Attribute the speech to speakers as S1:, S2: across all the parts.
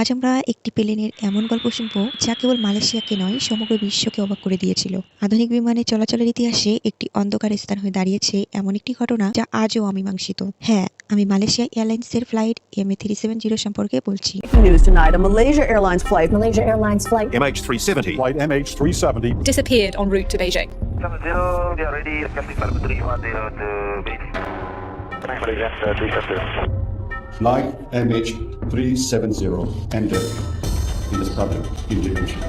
S1: আজ আমরা একটি প্লেনের এমন গল্প শুনব যা কেবল মালয়েশিয়াকে নয় সমগ্র বিশ্বকে অবাক করে দিয়েছিল। আধুনিক বিমানে চলাচলের ইতিহাসে একটি অন্ধকার স্থান হয়ে দাঁড়িয়েছে এমন একটি ঘটনা যা আজও অমীমাংসিত। হ্যাঁ আমি মালয়েশিয়া এয়ারলাইন্স এর flight M A three seven zero সম্পর্কে বলছি।
S2: Yeah, Flight
S3: MH370
S4: ended in the southern Indonesia.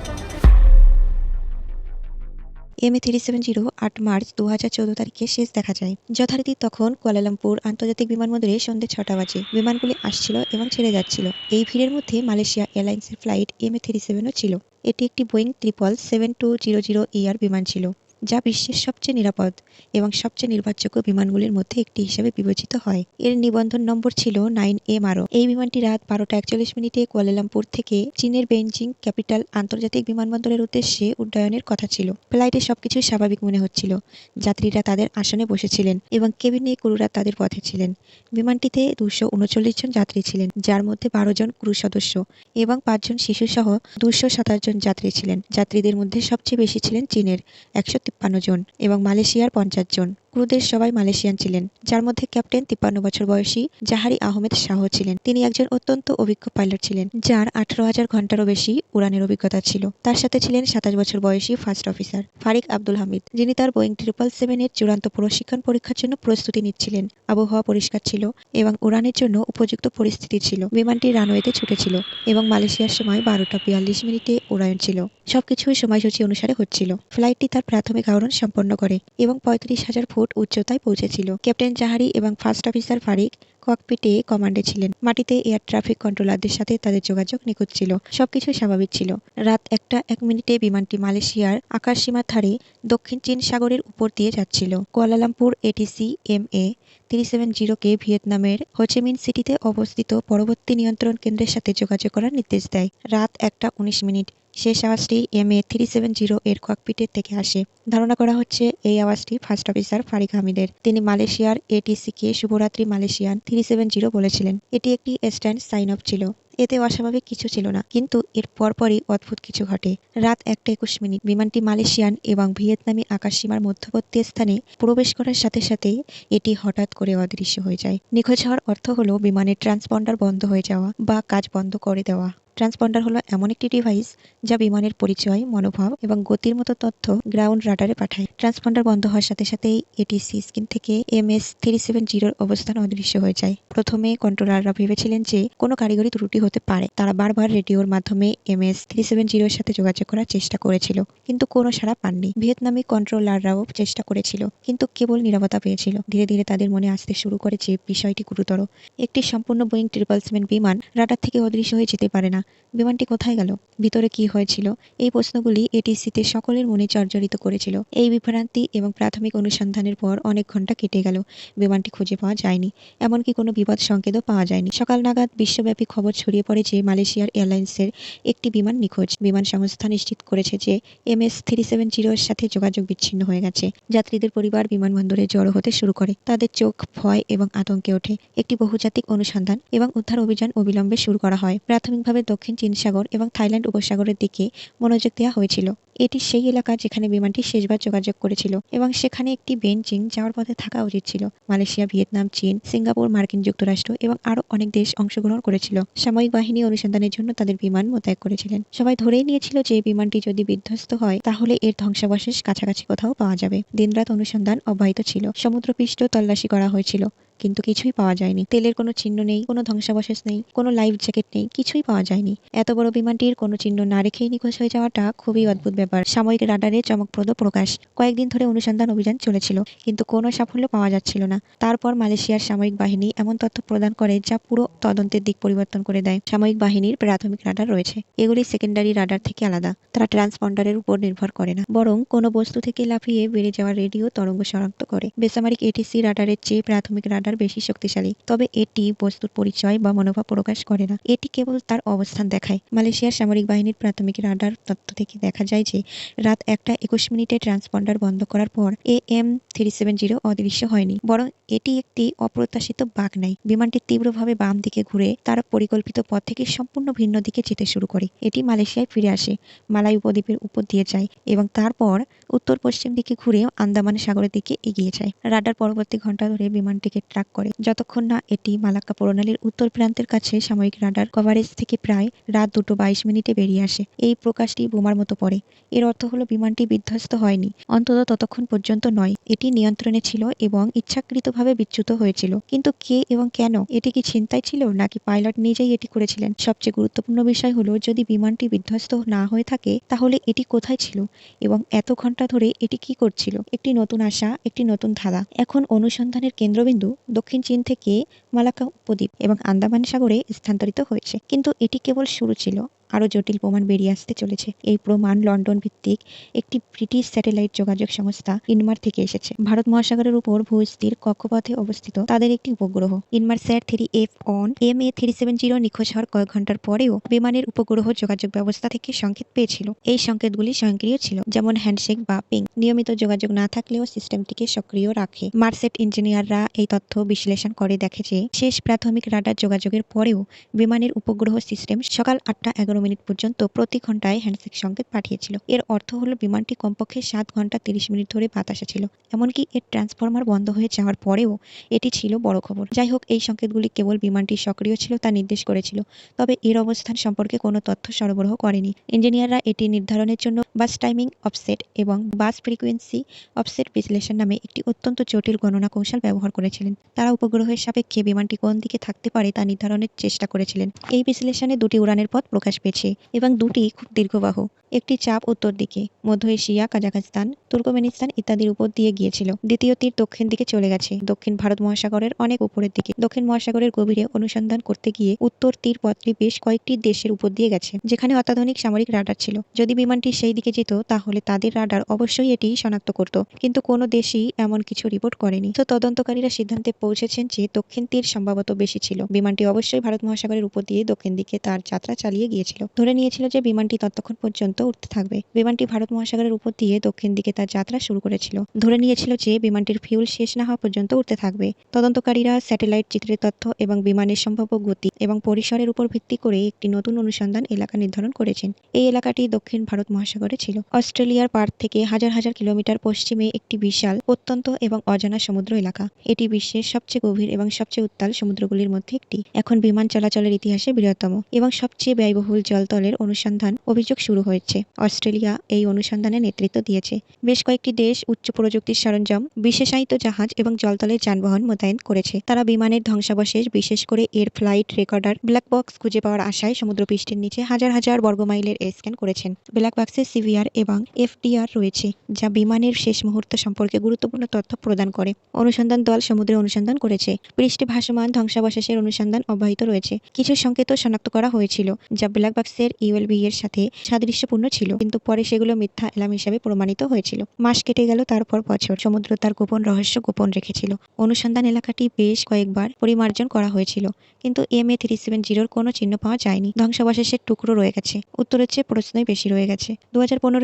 S1: M A three seven zero আট মার্চ দু হাজার চৌদ্দ তারিখে শেষ দেখা যায়। যথারীতি তখন কুয়ালালামপুর আন্তর্জাতিক বিমানবন্দরে সন্ধ্যে ছটা বাজে। বিমানগুলি আসছিল এবং ছেড়ে যাচ্ছিল। এই ভিড়ের মধ্যে মালয়েশিয়া এয়ারলাইন্সের ফ্লাইট এম এ থ্রি সেভেনও ছিল। এটি একটি Boeing triple seven two zero zero ইয়ার বিমান ছিল। যা বিশ্বের সবচেয়ে নিরাপদ এবং সবচেয়ে নির্ভরযোগ্য বিমানগুলির মধ্যে একটি হিসেবে বিবেচিত হয়। এর নিবন্ধন নম্বর ছিল নাইন এম আরও এই বিমানটি রাত বারোটা একচল্লিশ মিনিটে কুয়ালালামপুর থেকে চীনের বেইজিং ক্যাপিটাল আন্তর্জাতিক বিমানবন্দরের উদ্দেশ্যে উড্ডয়নের কথা ছিল। ফ্লাইটে সবকিছু স্বাভাবিক মনে হচ্ছিল। যাত্রীরা তাদের আসনে বসেছিলেন এবং কেবিনে ক্রুরা তাদের পথে ছিলেন। বিমানটিতে দুশো উনচল্লিশ জন যাত্রী ছিলেন, যার মধ্যে বারো জন ক্রু সদস্য এবং পাঁচজন শিশু সহ দুশো সাতাশ জন যাত্রী ছিলেন। যাত্রীদের মধ্যে সবচেয়ে বেশি ছিলেন চীনের। একশো তিপ্পান্ন জন এবং মালয়েশিয়ার পঞ্চাশ জন। ক্রুদের সবাই মালয়েশিয়ান ছিলেন, যার মধ্যে ক্যাপ্টেন তিপ্পান্ন বছর বয়সী জাহারি আহমেদ শাহ ছিলেন। তিনি একজন অত্যন্ত অভিজ্ঞ পাইলট ছিলেন, যার আঠারো হাজার ঘন্টারও বেশি উড়ানের অভিজ্ঞতা ছিল। তার সাথে ছিলেন সাতাশ বছর বয়সী first officer Fariq Abdul Hamid, যিনি তার বোয়িং ট্রিপল সেভেনের চূড়ান্ত প্রশিক্ষণ পরীক্ষার জন্য প্রস্তুতি নিচ্ছিলেন। আবহাওয়া পরিষ্কার ছিল এবং উড়ানের জন্য উপযুক্ত পরিস্থিতি ছিল। বিমানটি রানওয়েতে ছুটেছিল এবং মালয়েশিয়ার সময় বারোটা বিয়াল্লিশ মিনিটে উড়ায়ন ছিল। সবকিছুই সময়সূচি অনুসারে হচ্ছিল। ফ্লাইটটি তার প্রাথমিক আহরণ সম্পন্ন করে এবং পঁয়ত্রিশ হাজার ফুট উচ্চতায় পৌঁছেছিল। ক্যাপ্টেন জাহারি এবং ফার্স্ট অফিসার ফারিক ককপিটে কমান্ডে ছিলেন। মাটিতে এয়ার ট্রাফিক কন্ট্রোলারদের সাথে তাদের যোগাযোগ নিখুঁত ছিল। সবকিছু স্বাভাবিক ছিল। রাত একটা এক মিনিটে বিমানটি মালয়েশিয়ার আকাশসীমার ধারে দক্ষিণ চীন সাগরের উপর দিয়ে যাচ্ছিল। Kuala Lumpur ATC M A three seven জিরোকে ভিয়েতনামের হোচেমিন সিটিতে অবস্থিত পরবর্তী নিয়ন্ত্রণ কেন্দ্রের সাথে যোগাযোগ করার নির্দেশ দেয়। রাত একটা উনিশ মিনিট। শেষ আওয়াজটি M A three seven zero এর ককপিটের থেকে আসে। ধারণা করা হচ্ছে এই আওয়াজটি ফার্স্ট অফিসার ফারিক হামিদের তিনি মালয়েশিয়ার এটিসিকে শুভরাত্রি মালয়েশিয়ান থ্রি সেভেন জিরো বলেছিলেন। এটি একটি স্ট্যান্ড সাইন অফ ছিল। এতে অস্বাভাবিক কিছু ছিল না, কিন্তু এর পরপরই অদ্ভুত কিছু ঘটে। রাত একটা একুশ মিনিট। বিমানটি মালয়েশিয়ান এবং ভিয়েতনামি আকাশসীমার মধ্যবর্তী স্থানে প্রবেশ করার সাথে সাথে এটি হঠাৎ করে অদৃশ্য হয়ে যায়। নিখোঁজ হওয়ার অর্থ হলো বিমানের ট্রান্সপন্ডার বন্ধ হয়ে যাওয়া বা কাজ বন্ধ করে দেওয়া। ট্রান্সপন্ডার হলো এমন একটি ডিভাইস যা বিমানের পরিচয়, মনোভাব এবং গতির মতো তথ্য গ্রাউন্ড রাডারে পাঠায়। ট্রান্সপন্ডার বন্ধ হওয়ার সাথে সাথেই এটিসি স্ক্রিন থেকে এম এস থ্রি সেভেন জিরোর অবস্থান অদৃশ্য হয়ে যায়। প্রথমে কন্ট্রোলাররা ভেবেছিলেন যে কোনো কারিগরি ত্রুটি হতে পারে। তারা বারবার রেডিওর মাধ্যমে এম এস থ্রি সেভেন জিরোর সাথে যোগাযোগ করার চেষ্টা করেছিল, কিন্তু কোনো সাড়া পাননি। ভিয়েতনামি কন্ট্রোলাররাও চেষ্টা করেছিল, কিন্তু কেবল নিরাপত্তা পেয়েছিল। ধীরে ধীরে তাদের মনে আসতে শুরু করে যে বিষয়টি গুরুতর। একটি সম্পূর্ণ বোয়িং ট্রিপল সেভেন বিমান রাডার থেকে অদৃশ্য হয়ে যেতে পারে না। বিমানটি কোথায় গেল? ভিতরে কি হয়েছিল? এই প্রশ্নগুলি এটিসিতে সকলের মনে জর্জরিত করেছিল। এই বিভ্রান্তি এবং প্রাথমিক অনুসন্ধানের পর অনেক ঘণ্টা কেটে গেল। বিমানটি খুঁজে পাওয়া যায়নি। এমনকি কোনো বিপদ সংকেতও পাওয়া যায়নি। সকাল নাগাদ বিশ্বব্যাপী খবর ছড়িয়ে পড়ে যে মালয়েশিয়ার এয়ারলাইন্সের একটি বিমান নিখোঁজ। বিমান সংস্থা নিশ্চিত করেছে যে এম এস থ্রি সেভেন জিরোর সাথে যোগাযোগ বিচ্ছিন্ন হয়ে গেছে। যাত্রীদের পরিবার বিমানবন্দরে জড়ো হতে শুরু করে। তাদের চোখ, ভয় এবং আতঙ্কে ওঠে। একটি বহুজাতিক অনুসন্ধান এবং উদ্ধার অভিযান অবিলম্বে শুরু করা হয়। প্রাথমিকভাবে দক্ষিণ চীন সাগর এবং থাইল্যান্ড উপসাগরের দিকে মনোযোগ দেওয়া হয়েছিল। এটি সেই এলাকা যেখানে বিমানটি শেষবার যোগাযোগ করেছিল এবং সেখানে একটি বেঞ্জিং যাওয়ার পথে থাকা উচিত ছিল। মালয়েশিয়া, ভিয়েতনাম, চীন, সিঙ্গাপুর, মার্কিন যুক্তরাষ্ট্র এবং আরও অনেক দেশ অংশগ্রহণ করেছিল। সামরিক বাহিনী অনুসন্ধানের জন্য তাদের বিমান মোতায়েন করেছিলেন। সবাই ধরেই নিয়েছিল যে বিমানটি যদি বিধ্বস্ত হয়, তাহলে এর ধ্বংসাবশেষ কাছাকাছি কোথাও পাওয়া যাবে। দিনরাত অনুসন্ধান অব্যাহত ছিল। সমুদ্রপৃষ্ঠ তল্লাশি করা হয়েছিল, কিন্তু কিছুই পাওয়া যায়নি। তেলের কোনো চিহ্ন নেই, কোনো ধ্বংসাবশেষ নেই, কোনো লাইফ জ্যাকেট নেই, কিছুই পাওয়া যায়নি। এত বড় বিমানটির কোনো চিহ্ন না রেখেই নিখোঁজ হয়ে যাওয়াটা খুবই অদ্ভুত ব্যাপার। সাময়িক রাডারে চমকপ্রদ প্রকাশ। কয়েকদিন ধরে অনুসন্ধান অভিযান চলেছিল, কিন্তু কোনো সাফল্য পাওয়া যাচ্ছিল না। তারপর মালয়েশিয়ার সামরিক বাহিনী এমন তথ্য প্রদান করে যা পুরো তদন্তের দিক পরিবর্তন করে দেয়। সামরিক বাহিনীর প্রাথমিক রাডার রয়েছে। এগুলি সেকেন্ডারি রাডার থেকে আলাদা। তারা ট্রান্সপন্ডারের উপর নির্ভর করে না। বরং কোনো বস্তু থেকে লাফিয়ে বেড়ে যাওয়া রেডিও তরঙ্গ শনাক্ত করে। বেসামরিক এটিসি রাডারের চেয়ে প্রাথমিক রাডার বেশি শক্তিশালী। তবে এটি বস্তুর পরিচয় বা মনোভাব প্রকাশ করে না। এটি কেবল তার অবস্থান দেখায়। মালয়েশিয়ার সামরিক বাহিনীর প্রাথমিক রাডার তথ্য থেকে দেখা যায় যে রাত একটা একুশ মিনিটে ট্রান্সপন্ডার বন্ধ করার পর A M three seven zero অদৃশ্য হয়নি। বরং এটি একটি অপ্রত্যাশিত বাঘ নাই। বিমানটি তীব্রভাবে বাম দিকে ঘুরে তার পরিকল্পিত পথ থেকে সম্পূর্ণ ভিন্ন দিকে যেতে শুরু করে। এটি মালয়েশিয়ায় ফিরে আসে। মালাই উপদ্বীপের উপর দিয়ে যায় এবং তারপর উত্তর পশ্চিম দিকে ঘুরে আন্দামান সাগরের দিকে এগিয়ে যায়। রাডার পরবর্তী ঘণ্টা ধরে বিমানটিকে ট্র্যাক করে। যতক্ষণ না এটি মালাক্কা প্রণালীর উত্তর প্রান্তের কাছে সাময়িক রাডার কভারেজ থেকে প্রায় রাত দুটো বাইশ মিনিটে বেরিয়ে আসে। এই প্রকাশটি বোমার মতো পড়ে। এর অর্থ হলো বিমানটি বিধ্বস্ত হয়নি, অন্তত ততক্ষণ পর্যন্ত নয়। এটি নিয়ন্ত্রণে ছিল এবং ইচ্ছাকৃতভাবে বিচ্যুত হয়েছিল। কিন্তু কে এবং কেন, এটি কি ছিনতাই ছিল নাকি পাইলট নিজেই এটি করেছিলেন? সবচেয়ে গুরুত্বপূর্ণ বিষয় হলো, যদি বিমানটি বিধ্বস্ত না হয়ে থাকে, তাহলে এটি কোথায় ছিল এবং এত ঘণ্টা ধরে এটি কি করছিল? একটি নতুন আশা, একটি নতুন ধারা। এখন অনুসন্ধানের কেন্দ্রবিন্দু দক্ষিণ চীন থেকে মালাক্কা উপদ্বীপ এবং আন্দামান সাগরে স্থানান্তরিত হয়েছে। কিন্তু এটি কেবল শুরু ছিল। আরও জটিল প্রমাণ বেরিয়ে আসতে চলেছে। এই প্রমাণ লন্ডন ভিত্তিক একটি ব্রিটিশ স্যাটেলাইট যোগাযোগ সংস্থা ইনমার থেকে এসেছে। ভারত মহাসাগরের উপর ভূস্থির কক্ষপথে অবস্থিত তাদের একটি উপগ্রহ। Inmarsat three F on M A three seven zero নিখোঁজ হওয়ার কয়েক ঘণ্টার পরেও বিমানের উপগ্রহ যোগাযোগ ব্যবস্থা থেকে সংকেত পেয়েছিল। এই সংকেতগুলি স্বয়ংক্রিয় ছিল, যেমন হ্যান্ডশেক বা পিং। নিয়মিত যোগাযোগ না থাকলেও সিস্টেমটিকে সক্রিয় রাখে। মার্সেট ইঞ্জিনিয়াররা এই তথ্য বিশ্লেষণ করে দেখে যে, শেষ প্রাথমিক রাডার যোগাযোগের পরেও বিমানের উপগ্রহ সিস্টেম সকাল আটটা এগারো মিনিট পর্যন্ত প্রতি ঘন্টায় হ্যান্ডশেক সংকেত পাঠিয়েছিল। এর অর্থ হলো, বিমানটি কমপক্ষে সাত ঘণ্টা তিরিশ মিনিট ধরে বাতাসে ছিল। এমনকি এর ট্রান্সফরমার বন্ধ হয়ে যাওয়ার পরেও এটি ছিল বড় খবর। যাই হোক, এই সংকেতগুলি কেবল বিমানটি সক্রিয় ছিল তা নির্দেশ করেছিল। তবে এর অবস্থান সম্পর্কে কোনো তথ্য সরবরাহ করেনি। ইঞ্জিনিয়াররা এটি নির্ধারণের জন্য বাস টাইমিং, অফসেট এবং বাস ফ্রিকোয়েন্সি, অফসেট বিশ্লেষণ নামে একটি অত্যন্ত জটিল গণনা কৌশল ব্যবহার করেছিলেন। তারা উপগ্রহের সাপেক্ষে বিমানটি কোন দিকে থাকতে পারে তা নির্ধারণের চেষ্টা করেছিলেন। এই বিশ্লেষণে দুটি উড়ানের পথ প্রকাশ পেয়েছে। এবং দুটি খুব দীর্ঘবাহ। একটি চাপ উত্তর দিকে, মধ্য এশিয়া, কাজাখস্তান, তুর্কমেনিস্তান ইত্যাদির উপর দিয়ে গিয়েছিল। দ্বিতীয়টির দক্ষিণ দিকে চলে গেছে। দক্ষিণ ভারত মহাসাগরের অনেক উপরের দিকে। দক্ষিণ মহাসাগরের গভীরে অনুসন্ধান করতে গিয়ে উত্তর তীর পথটি বেশ কয়েকটি দেশের উপর দিয়ে গেছে, যেখানে অত্যাধুনিক সামরিক রাডার ছিল। যদি বিমানটি সেই দিকে যেত, তাহলে তাদের রাডার অবশ্যই এটি শনাক্ত করত। কিন্তু কোনো দেশই এমন কিছু রিপোর্ট করেনি। তো তদন্তকারীরা সিদ্ধান্তে পৌঁছেছেন যে দক্ষিণ তীর সম্ভবত বেশি ছিল। বিমানটি অবশ্যই ভারত মহাসাগরের উপর দিয়ে দক্ষিণ দিকে তার যাত্রা চালিয়ে গিয়েছিল। ধরে নিয়েছিল যে বিমানটি ততক্ষণ পর্যন্ত উঠতে থাকবে। বিমানটি ভারত মহাসাগরের উপর দিয়ে দক্ষিণ দিকে তার যাত্রা শুরু করেছিল। ধরে নিয়েছিল যে বিমানটির ফিউল শেষ না হওয়া পর্যন্ত উঠতে থাকবে। তদন্তকারীরা স্যাটেলাইট চিত্রের তথ্য এবং বিমানের সম্ভাব্য গতি এবং পরিসরের উপর ভিত্তি করে একটি নতুন অনুসন্ধান এলাকা নির্ধারণ করেছেন। এই এলাকাটি দক্ষিণ ভারত মহাসাগরে ছিল। অস্ট্রেলিয়ার পার্থ থেকে হাজার হাজার কিলোমিটার পশ্চিমে একটি বিশাল, অত্যন্ত এবং অজানা সমুদ্র এলাকা। এটি বিশ্বের সবচেয়ে গভীর এবং সবচেয়ে উত্তাল সমুদ্রগুলির মধ্যে একটি। এখন বিমান চলাচলের ইতিহাসে বৃহত্তম এবং সবচেয়ে ব্যয়বহুল জলতলের অনুসন্ধান অভিযোগ শুরু হয়েছে। অস্ট্রেলিয়া এই অনুসন্ধানে নেতৃত্ব দিয়েছে। বেশ কয়েকটি দেশ উচ্চ প্রযুক্তির সরঞ্জাম, বিশেষায়িত জাহাজ এবং জলতলের যানবাহন মোতায়েন করেছে। তারা বিমানের ধ্বংসাবশেষ, বিশেষ করে এর ফ্লাইট রেকর্ডার ব্ল্যাক বক্স খুঁজে পাওয়ার আশায় সমুদ্রপৃষ্ঠের নিচে হাজার হাজার বর্গমাইলের স্ক্যান করেছেন। ব্ল্যাক বক্সে সিভিআর এবং এফডিআর রয়েছে, যা বিমানের শেষ মুহূর্ত সম্পর্কে গুরুত্বপূর্ণ তথ্য প্রদান করে। অনুসন্ধান দল সমুদ্রে অনুসন্ধান করেছে। পৃষ্ঠে ভাসমান ধ্বংসাবশেষের অনুসন্ধান অব্যাহত রয়েছে। কিছু সংকেত শনাক্ত করা হয়েছিল, যা ব্ল্যাক বক্সের ইউএলবি এর সাথে সাদৃশ্যপূর্ণ ছিল, কিন্তু পরে সেগুলো মিথ্যা এলাম হিসাবে প্রমাণিত হয়েছিল। মাস কেটে গেল, তারপর বছর। সমুদ্র তার গোপন রহস্য গোপন রেখেছিল। অনুসন্ধান এলাকাটি বেশ কয়েকবার পরিমার্জন করা হয়েছিল, কিন্তু এম এ থ্রি সেভেন জিরোর কোনো চিহ্ন পাওয়া যায়নি। ধ্বংসাবশেষের টুকরো রয়ে গেছে। উত্তরের চেয়ে প্রশ্নই বেশি রয়ে গেছে। দু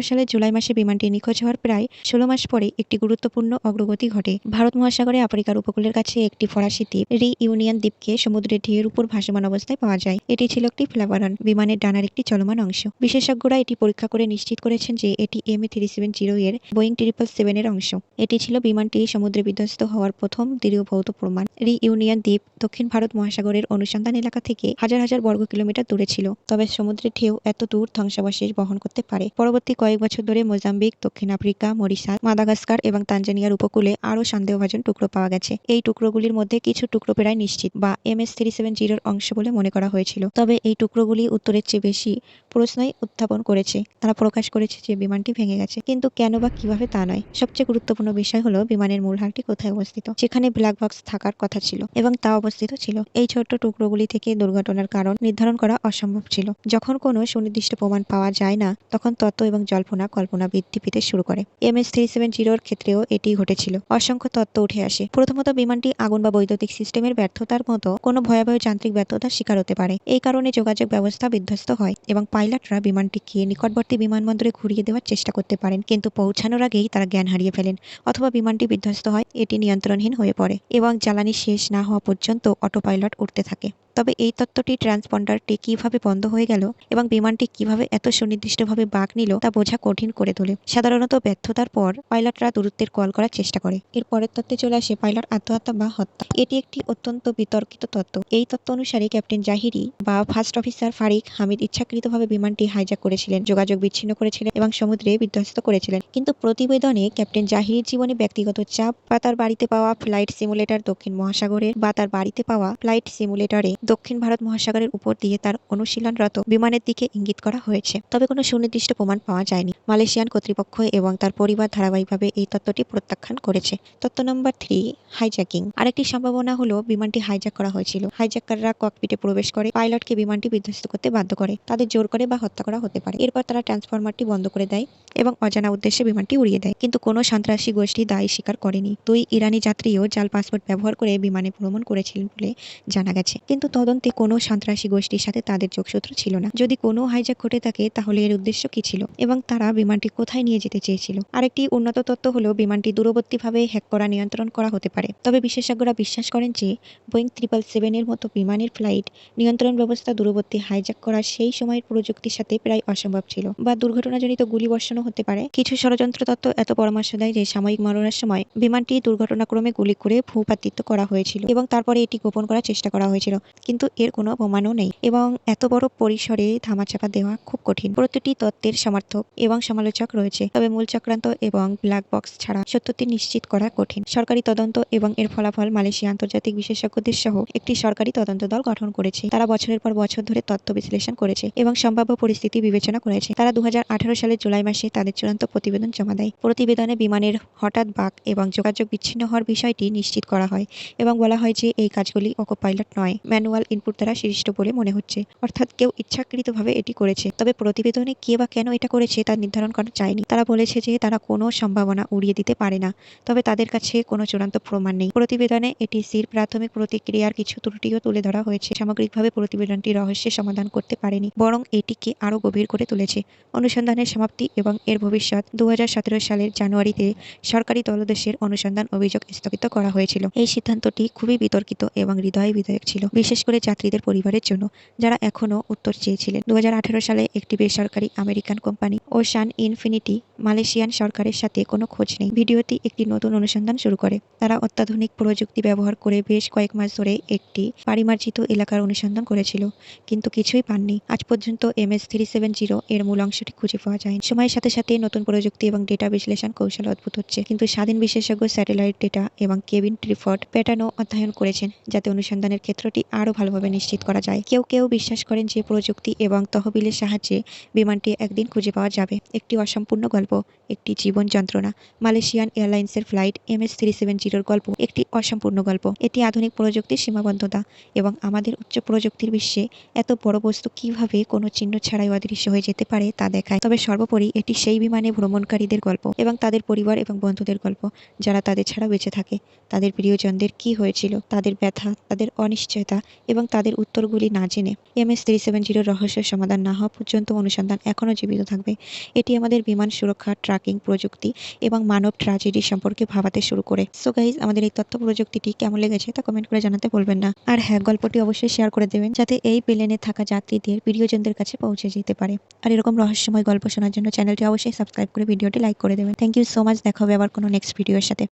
S1: সালে জুলাই মাসে বিমানটি নিখোঁজ হওয়ার প্রায় ষোলো মাস পরে একটি গুরুত্বপূর্ণ অগ্রগতি ঘটে। ভারত মহাসাগরে আফ্রিকার উপকূলের কাছে একটি ফরাসি দ্বীপ রি ইউনিয়ন দ্বীপকে সমুদ্রের ঢেউয়ের উপর ভাসমান অবস্থায় পাওয়া যায়। এটি ছিল একটি ফ্লাভারন। বিমানের ডানার একটি চলমান অংশ। বিশেষজ্ঞরা এটি পরীক্ষা করে নিশ্চিত করেছেন যে এটি M A three seven zero এর বোয়িং ট্রিপল সেভেন এর অংশ। এটি ছিল বিমানটি সমুদ্রে বিধ্বস্ত হওয়ার প্রথম দৃঢ় ভৌত প্রমাণ। রি ইউনিয়ন দ্বীপ দক্ষিণ ভারত মহাসাগরের অনুসন্ধান এলাকা থেকে হাজার হাজার বর্গ কিলোমিটার দূরে ছিল। তবে সমুদ্রের ঢেউ এত দূর ধ্বংসাবশেষ বহন করতে পারে। পরবর্তী কয়েক বছর ধরে মোজাম্বিক, দক্ষিণ আফ্রিকা, মরিশাস, মাদাগাস্কার এবং তানজানিয়ার উপকূলে আরও সন্দেহভাজন টুকরো পাওয়া গেছে। এই টুকরোগুলির মধ্যে কিছু টুকরো প্রায় নিশ্চিত বা এম এস থ্রি সেভেন জিরোর অংশ বলে মনে করা হয়েছিল। তবে এই টুকরোগুলি উত্তরের চেয়ে বেশি প্রশ্নই উত্থাপন করেছে। তারা প্রকাশ করেছে যে বিমানটি ভেঙে গেছে। কিন্তু কেন বা কীভাবে তা নয়। সবচেয়ে গুরুত্বপূর্ণ বিষয় হলো বিমানের মূল হারটি কোথায় অবস্থিত। যেখানে ব্ল্যাক বক্স থাকার কথা ছিল এবং তা অবস্থিত ছিল। এই ছোট্ট টুকরোগুলি থেকে দুর্ঘটনার কারণ নির্ধারণ করা অসম্ভব ছিল। যখন কোনো সুনির্দিষ্ট প্রমাণ পাওয়া যায় না, তখন তত্ত্ব এবং জল্পনা কল্পনা বৃদ্ধি পেতে শুরু করে। এম এস থ্রি সেভেন জিরোর ক্ষেত্রেও এটি ঘটেছিল। অসংখ্য তত্ত্ব উঠে আসে। প্রথমত, বিমানটি আগুন বা বৈদ্যুতিক সিস্টেমের ব্যর্থতার মতো কোনো ভয়াবহ যান্ত্রিক ব্যর্থতার শিকার হতে পারে। এই কারণে যোগাযোগ ব্যবস্থা বিধ্বস্ত বিধ্বস্ত হয় এবং পাইলটরা বিমানটিকে নিকটবর্তী বিমানবন্দরে ঘুরিয়ে দেওয়ার চেষ্টা করতে পারেন, কিন্তু পৌঁছানোর আগেই তারা জ্ঞান হারিয়ে ফেলেন অথবা বিমানটি বিধ্বস্ত হয়। এটি নিয়ন্ত্রণহীন হয়ে পড়ে এবং জ্বালানি শেষ না হওয়া পর্যন্ত অটো পাইলট উঠতে থাকে। তবে এই তত্ত্বটি ট্রান্সপন্ডারটি কীভাবে বন্ধ হয়ে গেল এবং বিমানটি কীভাবে এত সুনির্দিষ্টভাবে বাঁক নিল তা বোঝা কঠিন করে তোলে। সাধারণত ব্যর্থতার পর পাইলটরা দূরত্বের কল করার চেষ্টা করে। এর পরের তত্ত্বে চলে আসে পাইলট আত্মহত্যা বা হত্যা। এটি একটি অত্যন্ত বিতর্কিত তত্ত্ব। এই তত্ত্ব অনুসারে ক্যাপ্টেন জাহিরি বা ফার্স্ট অফিসার ফারিক হামিদ ইচ্ছাকৃতভাবে বিমানটি হাইজ্যাক করেছিলেন, যোগাযোগ বিচ্ছিন্ন করেছিলেন এবং সমুদ্রে বিধ্বস্ত করেছিলেন। কিন্তু প্রতিবেদনে ক্যাপ্টেন জাহিরির জীবনে ব্যক্তিগত চাপ বা তার বাড়িতে পাওয়া ফ্লাইট সিমুলেটর দক্ষিণ মহাসাগরের বা তার বাড়িতে পাওয়া ফ্লাইট সিমুলেটরে দক্ষিণ ভারত মহাসাগরের উপর দিয়ে তার অনুশীলনরত বিমানের দিকে ইঙ্গিত করা হয়েছে। তবে কোনো সুনির্দিষ্ট প্রমাণ পাওয়া যায়নি। মালয়েশিয়ান কর্তৃপক্ষ এবং তার পরিবার ধারাবাহিকভাবে এই তত্ত্বটি প্রত্যাখ্যান করেছে। তত্ত্ব নম্বর থ্রি, হাইজ্যাকিং। আরেকটি সম্ভাবনা হলো বিমানটি হাইজ্যাক করা হয়েছিল। হাইজ্যাকাররা ককপিটে প্রবেশ করে, পাইলটকে বিমানটি বিধ্বস্ত করতে বাধ্য করে। তাদের জোর করে বা হত্যা করা হতে পারে। এরপর তারা ট্রান্সফরমারটি বন্ধ করে দেয় এবং অজানা উদ্দেশ্যে বিমানটি উড়িয়ে দেয়। কিন্তু কোনো সন্ত্রাসী গোষ্ঠী দায়ী স্বীকার করেনি। দুই ইরানি যাত্রীও জাল পাসপোর্ট ব্যবহার করে বিমানে ভ্রমণ করেছিলেন বলে জানা গেছে। কিন্তু তদন্তে কোনো সন্ত্রাসী গোষ্ঠীর সাথে তাদের যোগসূত্র ছিল না। যদি কোনো হাইজ্যাক ঘটে থাকে, তাহলে এর উদ্দেশ্য কি ছিল? এবং তারা বিমানটি কোথায় নিয়ে যেতে চেয়েছিল? আরেকটি উন্নত তত্ত্ব হলো, বিমানটি দূরবর্তীভাবে হ্যাক করা, নিয়ন্ত্রণ করা হতে পারে। তবে বিশেষজ্ঞরা বিশ্বাস করেন যে বোয়িং ট্রিপল সেভেনের মতো বিমানের ফ্লাইট নিয়ন্ত্রণ ব্যবস্থা দূরবর্তী হাইজ্যাক করার সেই সময়ের প্রযুক্তির সাথে প্রায় অসম্ভব ছিল বা দুর্ঘটনাজনিত গুলিবর্ষণও হতে পারে। কিছু ষড়যন্ত্র তত্ত্ব এত পরামর্শ দেয় যে, সাময়িক মরণের সময় বিমানটি দুর্ঘটনাক্রমে গুলি করে ভূপাতিত্ব করা হয়েছিল এবং তারপরে এটি গোপন করার চেষ্টা করা হয়েছিল। কিন্তু এর কোনো প্রমাণও নেই। এবং এত বড় পরিসরে ধামাচাপা দেওয়া খুব কঠিন। প্রতিটি তত্ত্বের সমর্থক এবং সমালোচক রয়েছে। তবে মূল চক্রান্ত এবং ব্ল্যাক বক্স ছাড়া সত্যটি নিশ্চিত করা কঠিন। সরকারি তদন্ত এবং এর ফলাফল মালয়েশিয়া আন্তর্জাতিক বিশেষজ্ঞদের সহ একটি সরকারি তদন্ত দল গঠন করেছে। তারা বছরের পর বছর ধরে তথ্য বিশ্লেষণ করেছে এবং সম্ভাব্য পরিস্থিতি বিবেচনা করেছে। তারা দু হাজার আঠারো সালের জুলাই মাসে তাদের চূড়ান্ত প্রতিবেদন জমা দেয়। প্রতিবেদনে বিমানের হঠাৎ বাক এবং যোগাযোগ বিচ্ছিন্ন হওয়ার বিষয়টি নিশ্চিত করা হয় এবং বলা হয় যে এই কাজগুলি অকো পাইলট নয়। ম্যানুয়াল ইনপুট দ্বারা সৃষ্ট বলে মনে হচ্ছে। অর্থাৎ কেউ ইচ্ছাকৃতভাবে এটি করেছে। তবে প্রতিবেদনে কে বা কেন এটা করেছে তা নির্ধারণ করা যায়নি। তারা বলেছে যে তারা কোনো সম্ভাবনা উড়িয়ে দিতে পারে না। তবে তাদের কাছে কোনো চূড়ান্ত প্রমাণ নেই। প্রতিবেদনে এটি সির প্রাথমিক প্রতিক্রিয়ার কিছু ত্রুটিও তুলে ধরা হয়েছে। সামগ্রিকভাবে প্রতিবেদনটি রহস্যের সমাধান করতে পারেনি, বরং এটিকে আরও গভীর করে তুলেছে। অনুসন্ধানের সমাপ্তি এবং এর ভবিষ্যৎ দু হাজার সতেরো সালের জানুয়ারিতে সরকারি তলদেশের অনুসন্ধান অভিযোগ স্থগিত করা হয়েছিল। এই সিদ্ধান্তটি খুবই বিতর্কিত এবং হৃদয় বিধায়ক ছিল। বিশেষ করে যাত্রীদের পরিবারের জন্য, যারা এখনও উত্তর চেয়েছিলেন। দু হাজার আঠারো সালে একটি বেসরকারি American company, Ocean Infinity, Malaysian সরকারের সাথে কোনো খোঁজ নেই। ভিডিওটি একটি নতুন অনুসন্ধান শুরু করে। তারা অত্যাধুনিক প্রযুক্তি ব্যবহার করে বেশ কয়েক মাস ধরে একটি পারিমার্জিত এলাকার অনুসন্ধান করেছিল, কিন্তু কিছুই পাননি। আজ পর্যন্ত M S three seven zero এর মূল অংশটি খুঁজে পাওয়া যায় সময়ের সাথে সাথে নতুন প্রযুক্তি এবং ডেটা বিশ্লেষণ কৌশল অদ্ভুত হচ্ছে, কিন্তু স্বাধীন বিশেষজ্ঞ স্যাটেলাইট ডেটা এবং কেবিন ট্রিফর্ড প্যাটার্নও অধ্যয়ন করেছেন, যাতে অনুসন্ধানের ক্ষেত্রটি আরও ভালোভাবে নিশ্চিত করা যায়। কেউ কেউ বিশ্বাস করেন যে প্রযুক্তি এবং তহবিলের সাহায্যে বিমানটি একদিন খুঁজে পাওয়া যাবে। একটি অসম্পূর্ণ গল্প, একটি জীবন যন্ত্রণা। মালয়েশিয়ান এয়ারলাইন্সের flight M S three seven জিরোর গল্প, একটি অসম্পূর্ণ গল্প। এটি আধুনিক প্রযুক্তির সীমাবদ্ধতা এবং আমাদের উচ্চ প্রযুক্তির বিশ্বে এত বড় বস্তু কীভাবে কোনো চিহ্ন ছাড়াই অদৃশ্য হয়ে যেতে পারে তা দেখায়। তবে সর্বোপরি এটি সেই বিমানে ভ্রমণকারীদের গল্প এবং তাদের পরিবার এবং বন্ধুদের গল্প, যারা তাদের ছাড়া বেঁচে থাকে। তাদের প্রিয়জনদের কি হয়েছিল, তাদের ব্যথা, তাদের অনিশ্চয়তা এবং তাদের উত্তরগুলি না জেনে এম এস থ্রি সেভেন জিরোর রহস্যের সমাধান না হওয়া পর্যন্ত অনুসন্ধান এখনও জীবিত থাকবে। এটি আমাদের বিমান সুরক্ষা, ট্র্যাকিং প্রযুক্তি এবং মানব ট্র্যাজেডি সম্পর্কে ভাবাতে শুরু করে। সো গাইজ আমাদের এই তথ্য প্রযুক্তিটি কেমন লেগেছে তা কমেন্ট করে জানাতে বলবেন না। আর হ্যাঁ গল্পটি অবশ্যই শেয়ার করে দেবেন যাতে এই প্লেনে থাকা যাত্রীদের প্রিয়জনদের কাছে পৌঁছে যেতে পারে। আর এরকম রহস্যময় গল্প শোনার জন্য চ্যানেলটি অবশ্যই সাবস্ক্রাইব করে ভিডিওটি লাইক করে দেবেন। থ্যাংক ইউ সো মাচ দেখা হবে আবার কোনো নেক্সট ভিডিওর সাথে।